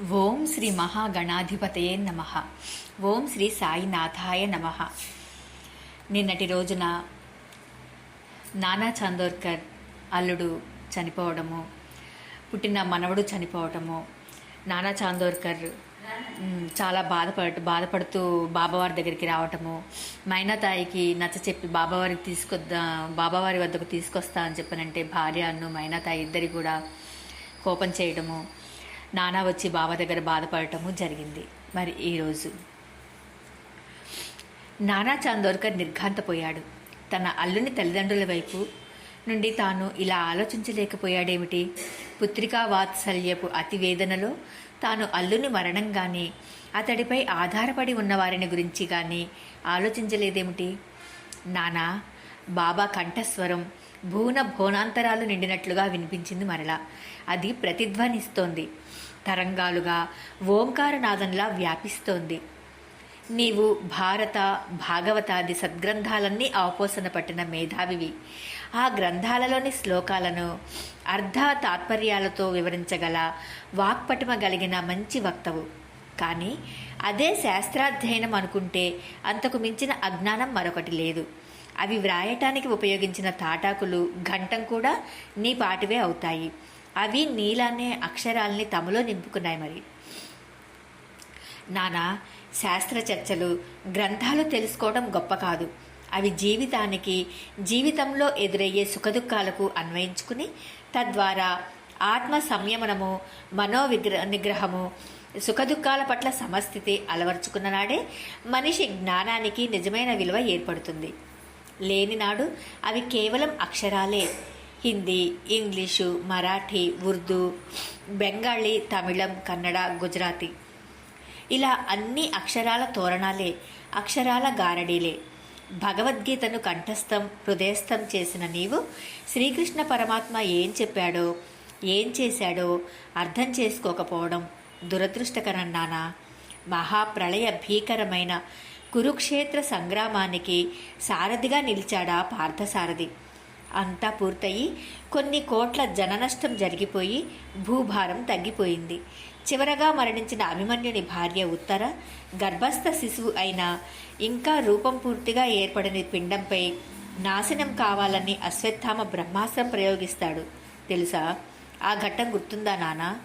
ఓం శ్రీ మహాగణాధిపతయే నమ. ఓం శ్రీ సాయినాథాయ నమ. నిన్నటి రోజున నానా చాందోర్కర్ అల్లుడు చనిపోవడము పుట్టిన మనవడు చనిపోవటము నానా చాందోర్కర్ చాలా బాధపడ బాధపడుతూ బాబావారి దగ్గరికి రావటము మైనాతాయికి నచ్చ చెప్పి బాబావారికి తీసుకొద్దా బాబావారి వద్దకు తీసుకొస్తా అని చెప్పనంటే భార్య అన్ను మైనాతాయి ఇద్దరి కూడా కోపం చేయడము నానా వచ్చి బావ దగ్గర బాధపడటము జరిగింది. మరి ఈరోజు నానా చాందోర్కర్ నిర్ఘాంతపోయాడు. తన అల్లుని తల్లిదండ్రుల వైపు నుండి తాను ఇలా ఆలోచించలేకపోయాడేమిటి? పుత్రికా వాత్సల్యపు అతివేదనలో తాను అల్లుని మరణంగానే అతడిపై ఆధారపడి ఉన్నవారిని గురించి కానీ ఆలోచించలేదేమిటి? నానా బాబా కంఠస్వరం భూన భోనాంతరాలు నిండినట్లుగా వినిపించింది మరలా. అది ప్రతిధ్వనిస్తోంది. తరంగాలుగా ఓంకారనాదంలా వ్యాపిస్తోంది. నీవు భారత భాగవతాది సద్గ్రంథాలన్నీ అవపోసన పట్టిన మేధావివి. ఆ గ్రంథాలలోని శ్లోకాలను అర్ధ తాత్పర్యాలతో వివరించగల వాక్పటిమ కలిగిన మంచి వక్తవు. కానీ అదే శాస్త్రాధ్యయనం అనుకుంటే అంతకు మించిన అజ్ఞానం మరొకటి లేదు. అవి వ్రాయటానికి ఉపయోగించిన తాటాకులు ఘంటం కూడా నీ పాటివే అవుతాయి. అవి నీలానే అక్షరాల్ని తమలో నింపుకున్నాయి మరి. నానా శాస్త్ర చర్చలు గ్రంథాలు తెలుసుకోవడం గొప్ప కాదు. అవి జీవితానికి జీవితంలో ఎదురయ్యే సుఖదుఖాలకు అన్వయించుకుని తద్వారా ఆత్మ సంయమనము మనోవిగ్ర నిగ్రహము సుఖదుఖాల పట్ల సమస్థితి అలవర్చుకున్న నాడే మనిషి జ్ఞానానికి నిజమైన విలువ ఏర్పడుతుంది. లేనినాడు అవి కేవలం అక్షరాలే. హిందీ ఇంగ్లీషు మరాఠీ ఉర్దూ బెంగాలీ తమిళం కన్నడ గుజరాతీ. ఇలా అన్ని అక్షరాల తోరణాలే అక్షరాల గారడీలే. భగవద్గీతను కంఠస్థం హృదయస్థం చేసిన నీవు శ్రీకృష్ణ పరమాత్మ ఏం చెప్పాడో ఏం చేశాడో అర్థం చేసుకోకపోవడం దురదృష్టకరం నానా మహాప్రళయ భీకరమైన కురుక్షేత్ర సంగ్రామానికి సారథిగా నిలిచాడా పార్థసారథి? అంతా పూర్తయి కొన్ని కోట్ల జననష్టం జరిగిపోయి భూభారం తగ్గిపోయింది. చివరగా మరణించిన అభిమన్యుని భార్య ఉత్తర గర్భస్థ శిశువు అయిన ఇంకా రూపం పూర్తిగా ఏర్పడని పిండంపై నాశనం కావాలని అశ్వత్థామ బ్రహ్మాస్త్రం ప్రయోగిస్తాడు. తెలుసా? ఆ ఘట్టం గుర్తుందా నానా?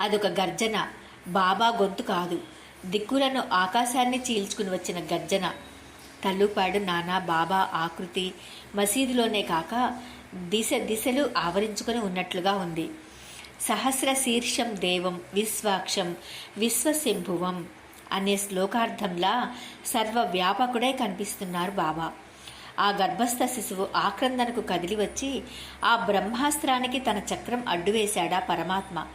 అదొక గర్జన. బాబా గొంతు కాదు. దిక్కులను ఆకాశాన్ని చీల్చుకుని వచ్చిన గర్జన. తల్లుపాడు నానా బాబా ఆకృతి మసీదులోనే కాక దిశ దిశలు ఆవరించుకొని ఉన్నట్లుగా ఉంది. సహస్ర శీర్షం దేవం విశ్వాక్షం విశ్వశంభువం అనే శ్లోకార్థంలా సర్వవ్యాపకుడై కనిపిస్తున్నారు బాబా. ఆ గర్భస్థ శిశువు ఆక్రందనకు కదిలి వచ్చి ఆ బ్రహ్మాస్త్రానికి తన చక్రం అడ్డువేశాడా పరమాత్మ.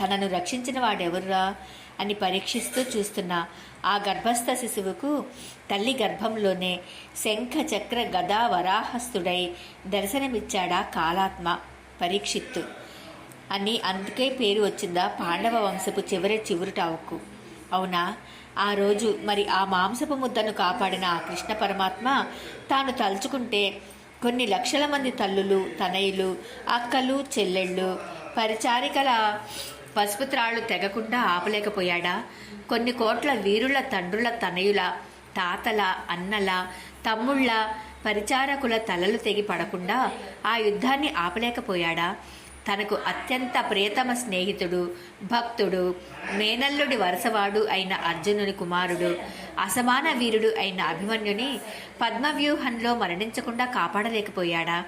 తనను రక్షించిన వాడెవర్రా అని పరీక్షిస్తూ చూస్తున్న ఆ గర్భస్థ శిశువుకు తల్లి గర్భంలోనే శంఖ చక్ర గదా వరాహస్థుడై దర్శనమిచ్చాడా కాలాత్మ? పరీక్షిత్తు. అని అందుకే పేరు వచ్చిందా పాండవ వంశపు చివరి చివురుటావుకు. అవునా? ఆ రోజు మరి ఆ మాంసపు ముద్దను కాపాడిన ఆ కృష్ణ పరమాత్మ తాను తలుచుకుంటే కొన్ని లక్షల మంది తల్లులు తనయులు అక్కలు చెల్లెళ్ళు పరిచారికల పసుపుత్రాళ్ళు తెగకుండా ఆపలేకపోయాడా? కొన్ని కోట్ల వీరుల తండ్రుల తనయుల తాతల అన్నల తమ్ముళ్ళ పరిచారకుల తలలు తెగి పడకుండా ఆ యుద్ధాన్ని ఆపలేకపోయాడా? తనకు అత్యంత ప్రియతమ స్నేహితుడు భక్తుడు మేనల్లుడి వరసవాడు అయిన అర్జునుని కుమారుడు అసమాన వీరుడు అయిన అభిమన్యుని పద్మవ్యూహంలో మరణించకుండా కాపాడలేకపోయాడా?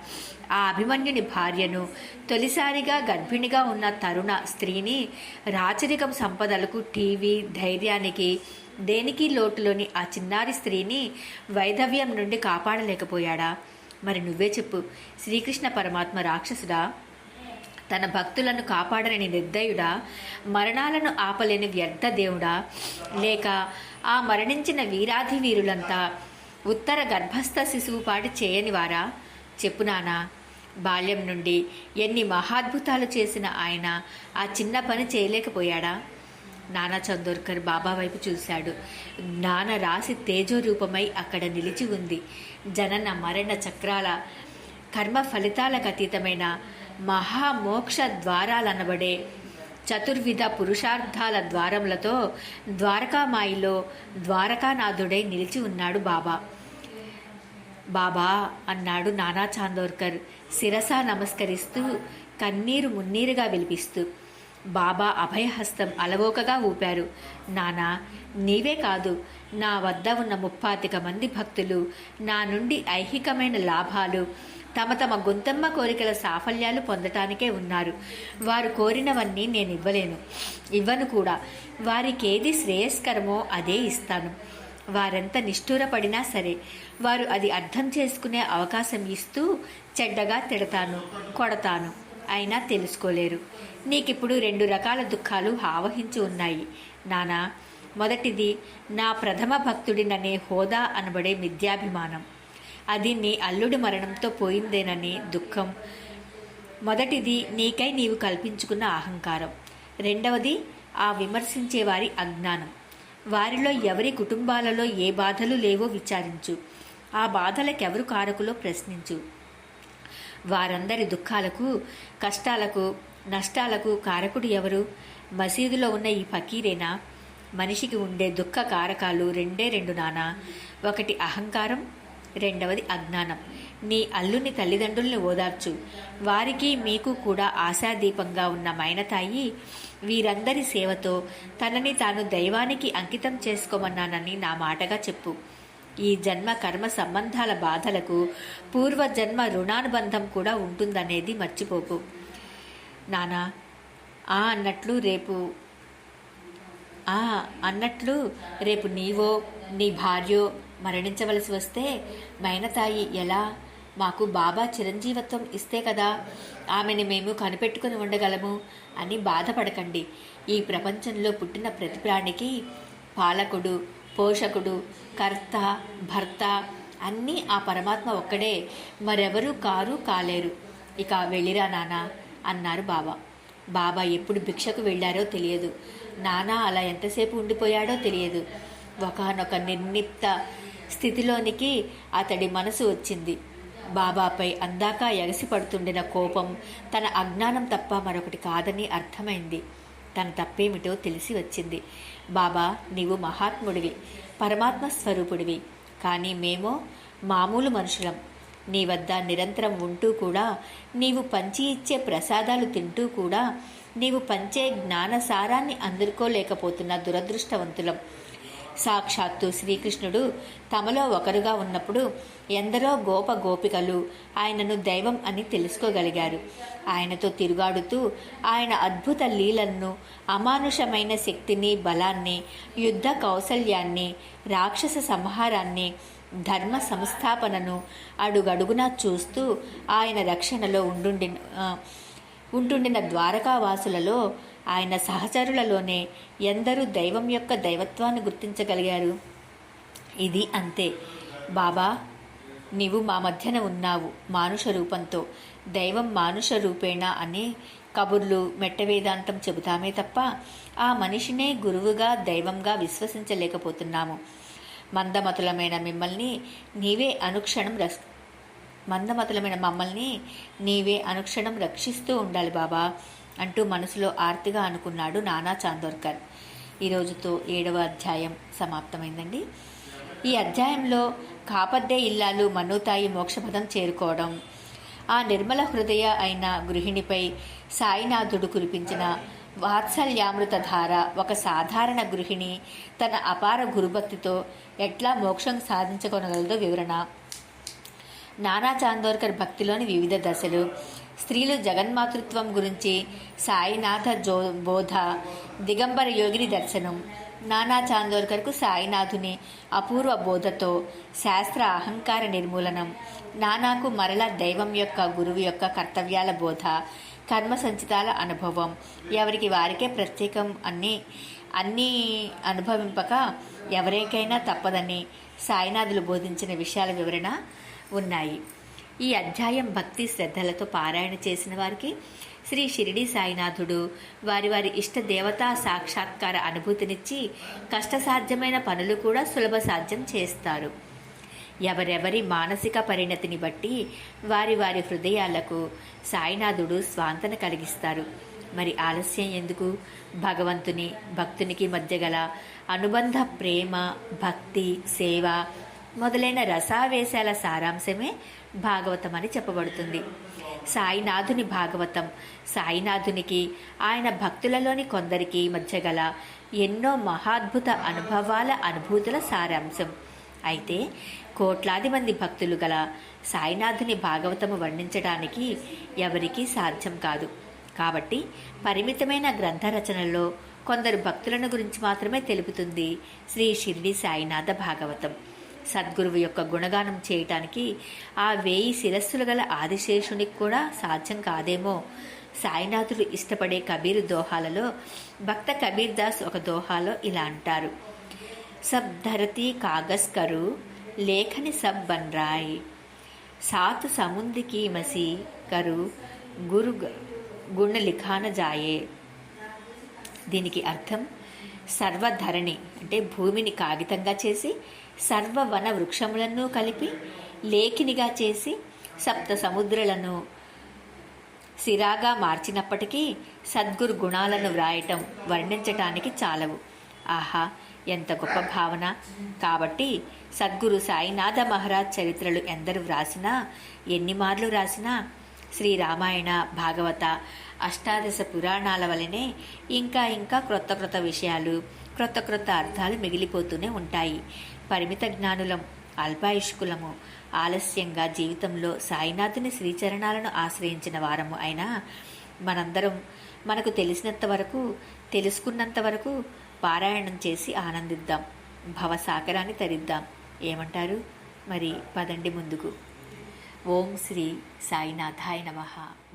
ఆ అభిమన్యుని భార్యను తొలిసారిగా గర్భిణిగా ఉన్న తరుణ స్త్రీని రాచరికం సంపదలకు టీవీ ధైర్యానికి దేనికి లోటులోని ఆ చిన్నారి స్త్రీని వైధవ్యం నుండి కాపాడలేకపోయాడా? మరి నువ్వే చెప్పు. శ్రీకృష్ణ పరమాత్మ రాక్షసుడా? తన భక్తులను కాపాడని నిర్దయుడా? మరణాలను ఆపలేని వ్యర్థ దేవుడా? లేక ఆ మరణించిన వీరాధి వీరులంతా ఉత్తర గర్భస్థ శిశువు పాటి చేయనివారా చెప్పు నానా. బాల్యం నుండి ఎన్ని మహాద్భుతాలు చేసిన ఆయన ఆ చిన్న పని చేయలేకపోయాడా? నానా చందోర్కర్ బాబా వైపు చూశాడు. జ్ఞాన రాసి తేజోరూపమై అక్కడ నిలిచి ఉంది. జనన మరణ చక్రాల కర్మ ఫలితాలకు అతీతమైన మహామోక్ష ద్వారాలనబడే చతుర్విధ పురుషార్థాల ద్వారములతో ద్వారకామాయిలో ద్వారకానాథుడై నిలిచి ఉన్నాడు బాబా. బాబా అన్నాడు నానా చాందోర్కర్ శిరస నమస్కరిస్తూ కన్నీరు మున్నీరుగా విలిపిస్తూ. బాబా అభయహస్తం అలవోకగా ఊపారు. నానా నీవే కాదు నా వద్ద ఉన్న ముప్పాతిక మంది భక్తులు నా నుండి ఐహికమైన లాభాలు తమ తమ గొంతమ్మ కోరికల సాఫల్యాలు పొందటానికే ఉన్నారు. వారు కోరినవన్నీ నేను ఇవ్వలేను. ఇవ్వను కూడా. వారికేది శ్రేయస్కరమో అదే ఇస్తాను. వారెంత నిష్ఠూరపడినా సరే వారు అది అర్థం చేసుకునే అవకాశం ఇస్తూ చెడ్డగా తిడతాను కొడతాను. అయినా తెలుసుకోలేరు. నీకిప్పుడు రెండు రకాల దుఃఖాలు ఆవహించి ఉన్నాయి. నానా మొదటిది నా ప్రథమ భక్తుడిననే హోదా అనబడే మిథ్యాభిమానం. అది నీ అల్లుడి మరణంతో పోయిందేనని దుఃఖం. మొదటిది నీకై నీవు కల్పించుకున్న అహంకారం. రెండవది ఆ విమర్శించే వారి అజ్ఞానం. వారిలో ఎవరి కుటుంబాలలో ఏ బాధలు లేవో విచారించు. ఆ బాధలకెవరు కారకులో ప్రశ్నించు. వారందరి దుఃఖాలకు కష్టాలకు నష్టాలకు కారకుడు ఎవరు? మసీదులో ఉన్న ఈ ఫకీరేనా? మనిషికి ఉండే దుఃఖ కారకాలు రెండే రెండు నానా. ఒకటి అహంకారం రెండవది అజ్ఞానం. నీ అల్లుని తల్లిదండ్రుల్ని ఓదార్చు. వారికి మీకు కూడా ఆశాదీపంగా ఉన్న మైనతాయి. వీరందరి సేవతో తనని తాను దైవానికి అంకితం చేసుకోమన్నానని నా మాటగా చెప్పు. ఈ జన్మ కర్మ సంబంధాల బాధలకు పూర్వజన్మ రుణానుబంధం కూడా ఉంటుందనేది మర్చిపోకు. నానా ఆ అన్నట్లు రేపు ఆ అన్నట్లు రేపు నీవో నీ భార్యో మరణించవలసి వస్తే మైనతాయి ఎలా? మాకు బాబా చిరంజీవత్వం ఇస్తే కదా ఆమెని మేము కనిపెట్టుకుని ఉండగలము అని బాధపడకండి. ఈ ప్రపంచంలో పుట్టిన ప్రతి ప్రాణికి పాలకుడు పోషకుడు కర్త భర్త అన్నీ ఆ పరమాత్మ ఒక్కడే. మరెవరూ కారు కాలేరు. ఇక వెళ్ళిరా నానా అన్నారు బాబా. బాబా ఎప్పుడు భిక్షకు వెళ్ళారో తెలియదు. నానా అలా ఎంతసేపు ఉండిపోయాడో తెలియదు. ఒకనొక నిర్లిప్త స్థితిలోనికి అతడి మనసు వచ్చింది. బాబాపై అందాక ఎగసిపడుతుండిన కోపం తన అజ్ఞానం తప్ప మరొకటి కాదని అర్థమైంది. తన తప్పేమిటో తెలిసి వచ్చింది. బాబా నీవు మహాత్ముడివి పరమాత్మ స్వరూపుడివి. కానీ మేమో మామూలు మనుషులం. నీ వద్ద నిరంతరం ఉంటూ కూడా నీవు పంచి ఇచ్చే ప్రసాదాలు తింటూ కూడా నీవు పంచే జ్ఞానసారాన్ని అందుకోలేకపోతున్న దురదృష్టవంతులం. సాక్షాత్తు శ్రీకృష్ణుడు తమలో ఒకరుగా ఉన్నప్పుడు ఎందరో గోప గోపికలు ఆయనను దైవం అని తెలుసుకోగలిగారు. ఆయనతో తిరుగాడుతూ ఆయన అద్భుత లీలలను అమానుషమైన శక్తిని బలాన్ని యుద్ధ కౌశల్యాన్ని రాక్షస సంహారాన్ని ధర్మ సంస్థాపనను అడుగడుగునా చూస్తూ ఆయన రక్షణలో ఉండుండిన ఉంటుండిన ద్వారకావాసులలో ఆయన సహచరులలోనే ఎందరూ దైవం యొక్క దైవత్వాన్ని గుర్తించగలిగారు. ఇది అంతే. బాబా నీవు మా మధ్యన ఉన్నావు మానుష రూపంతో. దైవం మానుష రూపేణా అని కబుర్లు మెట్ట వేదాంతం చెబుతామే తప్ప ఆ మనిషినే గురువుగా దైవంగా విశ్వసించలేకపోతున్నాము. మందమతులమైన మిమ్మల్ని నీవే అనుక్షణం రక్ష మందమతులమైన మమ్మల్ని నీవే అనుక్షణం రక్షిస్తూ ఉండాలి బాబా. అంటూ మనసులో ఆర్తిగా అనుకున్నాడు నానా చాందోర్కర్. ఈరోజుతో ఏడవ అధ్యాయం సమాప్తమైందండి. ఈ అధ్యాయంలో కాపద్దే ఇల్లాలు మనుతాయి మోక్షపదం చేరుకోవడం ఆ నిర్మల హృదయ అయిన గృహిణిపై సాయినాథుడు కురిపించిన వాత్సల్యామృత ధార ఒక సాధారణ గృహిణి తన అపార గురుభక్తితో ఎట్లా మోక్షం సాధించుకొనగలదో వివరణ. నానా చాందోర్కర్ భక్తిలోని వివిధ దశలు స్త్రీలు జగన్మాతృత్వం గురించి సాయినాథ జో బోధ దిగంబర యోగిని దర్శనం. నానా చాందోర్కర్కు సాయినాథుని అపూర్వ బోధతో శాస్త్ర అహంకార నిర్మూలనం. నానాకు మరల దైవం యొక్క గురువు యొక్క కర్తవ్యాల బోధ కర్మ సంచితాల అనుభవం. ఎవరికి వారికే ప్రత్యేకం అన్ని అన్నీ అనుభవింపక ఎవరికైనా తప్పదని సాయినాథులు బోధించిన విషయాల వివరణ ఉన్నాయి. ఈ అధ్యాయం భక్తి శ్రద్ధలతో పారాయణ చేసిన వారికి శ్రీ షిరిడి సాయినాథుడు వారి వారి ఇష్ట దేవతా సాక్షాత్కార అనుభూతినిచ్చి కష్టసాధ్యమైన పనులు కూడా సులభ సాధ్యం చేస్తారు. ఎవరెవరి మానసిక పరిణతిని బట్టి వారి వారి హృదయాలకు సాయినాథుడు స్వాంతన కలిగిస్తారు. మరి ఆలస్యం ఎందుకు? భగవంతుని భక్తునికి మధ్య గల అనుబంధ ప్రేమ భక్తి సేవ మొదలైన రసావేశాల సారాంశమే భాగవతం అని చెప్పబడుతుంది. సాయినాథుని భాగవతం. సాయినాథునికి ఆయన భక్తులలోని కొందరికి మధ్య గల ఎన్నో మహాద్భుత అనుభవాల అనుభూతుల సారాంశం. అయితే కోట్లాది మంది భక్తులు గల సాయినాథుని భాగవతము వర్ణించడానికి ఎవరికీ సాధ్యం కాదు. కాబట్టి పరిమితమైన గ్రంథ రచనల్లో కొందరు భక్తులను గురించి మాత్రమే తెలుపుతుంది శ్రీ షిర్డి సాయినాథ భాగవతం. సద్గురువు యొక్క గుణగానం చేయటానికి ఆ వేయి శిరస్సులు గల ఆదిశేషునికి కూడా సాధ్యం కాదేమో. సాయినాథుడు ఇష్టపడే కబీర్ దోహాలలో భక్త కబీర్ దాస్ ఒక దోహాలో ఇలా అంటారు. సబ్ ధరతి కాగజ్ కరు లేఖని సబ్ బన్రాయ్ సాత్ సముందికి మసి కరు గురు గుణ లిఖాన జాయే. దీనికి అర్థం సర్వధరణి అంటే భూమిని కాగితంగా చేసి సర్వవన వృక్షములను కలిపి లేఖినిగా చేసి సప్త సముద్రాలను సిరాగా మార్చినప్పటికీ సద్గురు గుణాలను వ్రాయటం వర్ణించటానికి చాలవు. ఆహా ఎంత గొప్ప భావన. కాబట్టి సద్గురు సాయినాథ మహారాజ్ చరిత్రలు ఎందరు వ్రాసినా ఎన్ని మార్లు రాసినా శ్రీరామాయణ భాగవత అష్టాదశ పురాణాల వలనే ఇంకా ఇంకా క్రొత్త క్రొత్త విషయాలు క్రొత్త క్రొత్త అర్థాలు మిగిలిపోతూనే ఉంటాయి. పరిమిత జ్ఞానులం అల్పాయుష్కులము. ఆలస్యంగా జీవితంలో సాయినాథుని శ్రీచరణాలను ఆశ్రయించిన వారము అయినా మనందరం మనకు తెలిసినంత వరకు తెలుసుకున్నంత వరకు పారాయణం చేసి ఆనందిద్దాం. భవసాగరాన్ని తరిద్దాం. ఏమంటారు? మరి పదండి ముందుకు. ఓం శ్రీ సాయినాథాయ నమ.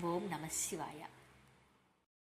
ఓం నమ శివాయ.